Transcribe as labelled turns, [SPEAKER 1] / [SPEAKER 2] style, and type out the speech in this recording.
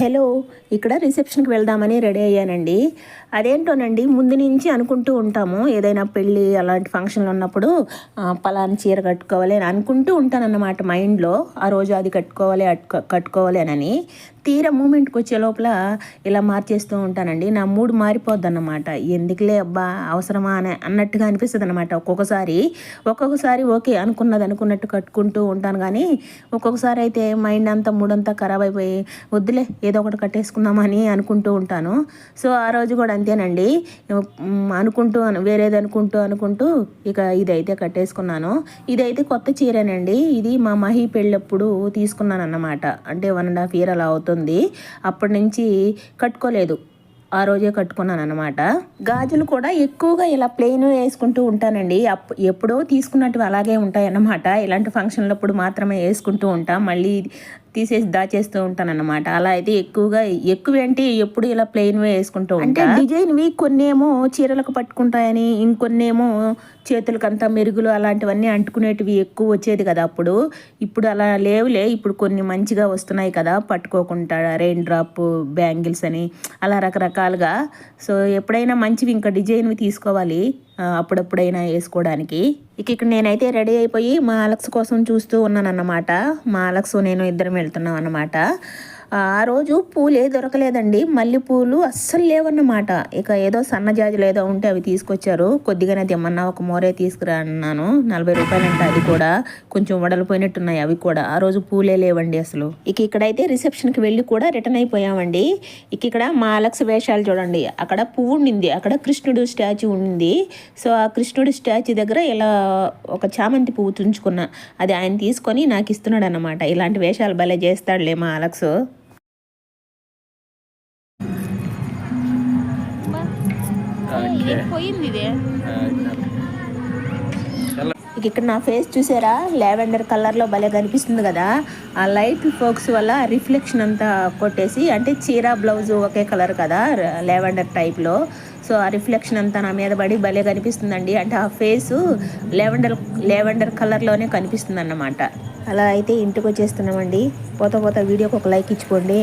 [SPEAKER 1] Hello ఇక్కడ రిసెప్షన్కి వెళ్దామని ready అయ్యానండి. అదేంటోనండి ముందు నుంచి అనుకుంటూ ఉంటాము ఏదైనా పెళ్ళి అలాంటి ఫంక్షన్లు ఉన్నప్పుడు ఆ, చీర కట్టుకోవాలి అని అనుకుంటూ ఉంటానన్నమాట మైండ్లో ఆ రోజు అది కట్టుకోవాలి అట్టుకో- కట్టుకోవాలి అని తీర మూమెంట్కి వచ్చే లోపల ఇలా మార్చేస్తూ ఉంటానండి. నా మూడ్ మారిపోద్ది అన్నమాట ఎందుకులే అబ్బా అవసరమా అని అన్నట్టుగా అనిపిస్తుంది అనమాట ఒక్కొక్కసారి ఒక్కొక్కసారి ఓకే అనుకున్నది అనుకున్నట్టు కట్టుకుంటూ ఉంటాను కానీ ఒక్కొక్కసారి అయితే మైండ్ అంతా మూడంతా ఖరాబ్ అయిపోయి వద్దులే ఏదో ఒకటి కట్టేసుకుందామని అనుకుంటూ ఉంటాను. సో ఆ రోజు కూడా అంతేనండి. అనుకుంటూ వేరేది అనుకుంటూ అనుకుంటూ ఇక ఇదైతే కట్టేసుకున్నాను. ఇదైతే కొత్త చీరేనండి. ఇది మా మహి పెళ్ళప్పుడు తీసుకున్నాను అన్నమాట అంటే వన్ అండ్ హాఫ్ ఇయర్ అలా అవుతుంది. అప్పటి నుంచి కట్టుకోలేదు. ఆ రోజే కట్టుకున్నాను అనమాట గాజులు కూడా ఎక్కువగా ఇలా ప్లెయిన్ వేసుకుంటూ ఉంటానండి. అప్ ఎప్పుడో తీసుకున్నట్టు అలాగే ఉంటాయి అన్నమాట ఇలాంటి ఫంక్షన్లప్పుడు మాత్రమే వేసుకుంటూ ఉంటాం. మళ్ళీ తీసేసి దాచేస్తూ ఉంటాను అనమాట అలా అయితే ఎక్కువగా ఎక్కువ ఏంటి ఎప్పుడు ఇలా ప్లెయిన్ వేసుకుంటూ ఉంటా? డిజైన్వి కొన్నేమో చీరలకు పట్టుకుంటాయని ఇంకొన్నేమో చేతులకంతా మెరుగులు అలాంటివన్నీ అంటుకునేటివి ఎక్కువ వచ్చేది కదా అప్పుడు. ఇప్పుడు అలా లేవులే ఇప్పుడు కొన్ని మంచిగా వస్తున్నాయి కదా పట్టుకోకుండా రెయిన్ డ్రాప్ బ్యాంగిల్స్ అని అలా రకరకాలుగా. సో ఎప్పుడైనా మంచివి ఇంకా డిజైన్వి తీసుకోవాలి అప్పుడప్పుడైనా వేసుకోవడానికి. ఇక ఇక్కడ నేనైతే రెడీ అయిపోయి మా అలక్స్ కోసం చూస్తూ ఉన్నాను అన్నమాట మా అలక్స్ నేను ఇద్దరం వెళ్తున్నాం అన్నమాట. ఆ రోజు పూలే దొరకలేదండి. మల్లె పూలు అస్సలు లేవన్నమాట. ఇక ఏదో సన్నజాజులు ఏదో ఉంటే అవి తీసుకొచ్చారు. కొద్దిగానే తెమ్మన్నా ఒక మోరే తీసుకురా అన్నాను. నలభై రూపాయలంట అది కూడా. కొంచెం వడలిపోయినట్టున్నాయి అవి కూడా. ఆ రోజు పూలే లేవండి అసలు. ఇక ఇక్కడైతే రిసెప్షన్కి వెళ్ళి కూడా రిటర్న్ అయిపోయామండి. ఇక ఇక్కడ మా అలక్స్ వేషాలు చూడండి. అక్కడ పువ్వు ఉండింది. అక్కడ కృష్ణుడు స్టాచ్యూ ఉండింది సో ఆ కృష్ణుడి స్టాచ్యూ దగ్గర ఇలా ఒక చామంతి పువ్వు తుంచుకున్నా. అది ఆయన తీసుకొని నాకు ఇస్తున్నాడు అనమాట ఇలాంటి వేషాలు భలే చేస్తాడులే మా అలక్స్
[SPEAKER 2] పోయింది ఇది.
[SPEAKER 1] ఇక ఇక్కడ నా ఫేస్ చూసారా? లావెండర్ కలర్లో భలే కనిపిస్తుంది కదా. ఆ లైట్ ఫోక్స్ వల్ల రిఫ్లెక్షన్ అంతా కొట్టేసి అంటే చీర బ్లౌజ్ ఒకే కలర్ కదా లావెండర్ టైప్లో సో ఆ రిఫ్లెక్షన్ అంతా నా మీద పడి భలే కనిపిస్తుందండి. అంటే ఆ ఫేసు లావెండర్ లావెండర్ కలర్లోనే కనిపిస్తుంది అన్నమాట అలా అయితే ఇంటికి వచ్చేస్తున్నామండి. పోతా పోతా వీడియోకి ఒక లైక్ ఇచ్చుకోండి.